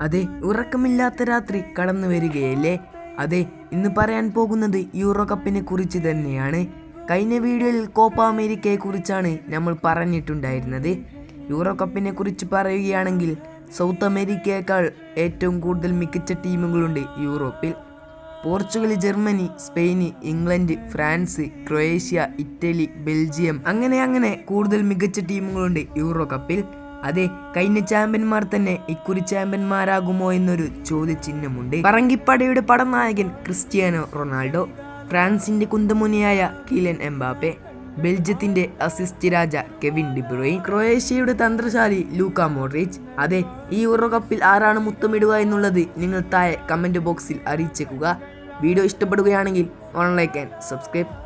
അതെ ഉറക്കമില്ലാത്ത രാത്രി കടന്നു വരികയല്ലേ? അതെ ഇന്ന് പറയാൻ പോകുന്നത് യൂറോ കപ്പിനെ കുറിച്ച് തന്നെയാണ്. കഴിഞ്ഞ വീഡിയോയിൽ കോപ്പ അമേരിക്കയെ കുറിച്ചാണ് നമ്മൾ പറഞ്ഞിട്ടുണ്ടായിരുന്നത്. യൂറോ കപ്പിനെ കുറിച്ച് പറയുകയാണെങ്കിൽ സൗത്ത് അമേരിക്കയേക്കാൾ ഏറ്റവും കൂടുതൽ മികച്ച ടീമുകളുണ്ട് യൂറോപ്പിൽ. Portugal Germany Spain England France Croatia Italy Belgium അങ്ങനെ അങ്ങനെ കൂടുതൽ മികച്ച ടീമുകളുണ്ട് യൂറോ കപ്പിൽ അതെ കഴിഞ്ഞ ചാമ്പ്യന്മാർ തന്നെ ഇക്കുറി ചാമ്പ്യന്മാരാകുമോ എന്നൊരു ചോദ്യചിഹ്നമുണ്ട്. പറങ്കിപ്പടയുടെ പടനായകൻ ക്രിസ്ത്യാനോ റൊണാൾഡോ ഫ്രാൻസിന്റെ കുന്തമുനിയായ കിലൻ എംബാപ്പെ ബെൽജിയത്തിന്റെ അസിസ്റ്റ് രാജ കെവിൻ ഡിബ്രോയിൻ ക്രൊയേഷ്യയുടെ തന്ത്രശാലി ലൂക്ക മോഡ്രിച്ച്. അതെ ഈ യൂറോ കപ്പിൽ ആരാണ് മുത്തമിടുക എന്നുള്ളത് നിങ്ങൾ താഴെ കമന്റ് ബോക്സിൽ അറിയിച്ചേക്കുക. വീഡിയോ ഇഷ്ടപ്പെടുകയാണെങ്കിൽ ഓൺ ലൈക്ക് ആൻഡ് സബ്സ്ക്രൈബ്.